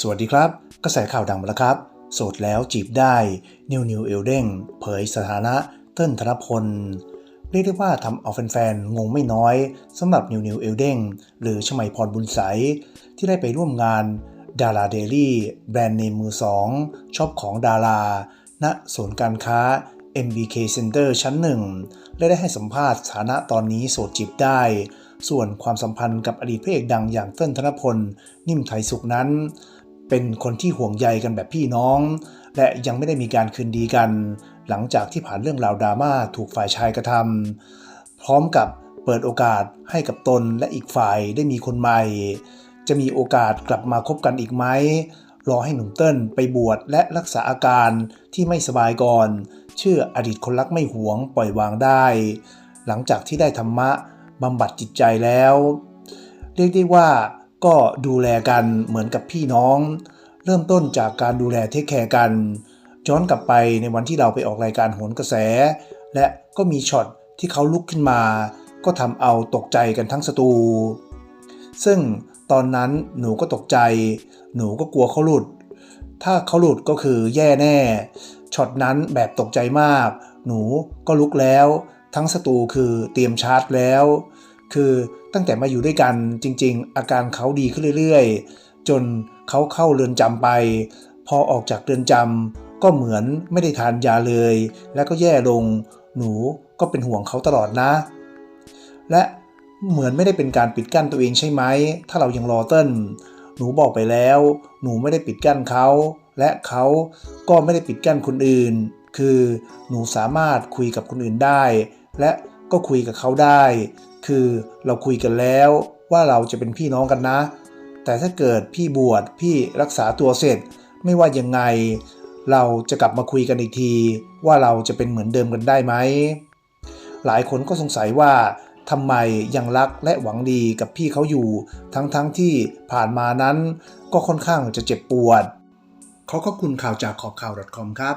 สวัสดีครับ กระแสข่าวดังมาแล้วครับ โสดแล้วจีบได้ นิวนิวเอลเด้งเผยสถานะเติ้ลธนพล เรียกได้ว่าทำเอาแฟนๆ งงไม่น้อยสำหรับนิวนิวเอลเด้งหรือชมัยพรบุญใสที่ได้ไปร่วมงานดาราเดลี่แบรนด์เนมมือสองชอบของดารา ณศูนย์การค้า MBK Center ชั้นหนึ่งและได้ให้สัมภาษณ์สถานะตอนนี้โสดจีบได้ ส่วนความสัมพันธ์กับอดีตพระเอกดังอย่างเติ้ลธนพล นิ่มไทยสุขนั้น เป็นคนที่ห่วงใยกันแบบพี่น้อง และยังไม่ได้มีการคืนดีกัน หลังจากที่ผ่านเรื่องราวดราม่าถูกฝ่ายชายกระทำพร้อมกับเปิดโอกาสให้กับตนและอีกฝ่ายได้มีคนใหม่ จะมีโอกาสกลับมาคบกันอีกไหมรอให้หนุ่มเติ้ลไปบวชและรักษาอาการที่ไม่สบายก่อน เชื่ออดีตคนรักไม่หวงปล่อยวางได้ หลังจากที่ได้ธรรมะบำบัดจิตใจแล้ว เรียกได้ว่า ก็ดูแลกันเหมือนกับพี่น้อง เริ่มต้นจากการดูแลเทคแคร์กันย้อนกลับไปในวันที่เราไปออกรายการโหนกระแส และก็มีช็อตที่เขาลุกขึ้นมา ก็ทำเอาตกใจกันทั้งสตู ซึ่งตอนนั้นหนูก็ตกใจ หนูก็กลัวเขาหลุด ถ้าเขาหลุดก็คือแย่แน่ช็อตนั้นแบบตกใจมาก หนูก็ลุกแล้ว ทั้งสตูคือเตรียมชาร์จแล้ว คือตั้งแต่มาอยู่ด้วยกันจริง ๆ อาการเขาดีขึ้นเรื่อยๆ จนเขาเข้าเรือนจำไป พอออกจากเรือนจำก็เหมือนไม่ได้ทานยาเลย แล้วก็แย่ลงหนูก็เป็นห่วงเขาตลอดนะ และเหมือนไม่ได้เป็นการปิดกั้นตัวเองใช่ไหม ถ้าเรายังรอเติ้ลหนูบอกไปแล้ว หนูไม่ได้ปิดกั้นเขา และเขาก็ไม่ได้ปิดกั้นคนอื่น คือหนูสามารถคุยกับคนอื่นได้ และก็คุยกับเขาได้ คือเราคุยกันแล้วว่าเราจะเป็นพี่น้องกันนะ แต่ถ้าเกิดพี่บวชพี่รักษาตัวเสร็จ ไม่ว่ายังไง เราจะกลับมาคุยกันอีกที ว่าเราจะเป็นเหมือนเดิมกันได้ไหมหลายคนก็สงสัยว่าทำไมยังรักและหวังดีกับพี่เขาอยู่ ทั้งๆทที่ผ่านมานั้นก็ค่อนข้างจะเจ็บปวดขอขอบคุณข่าวจากขอบข่าว .com ครับ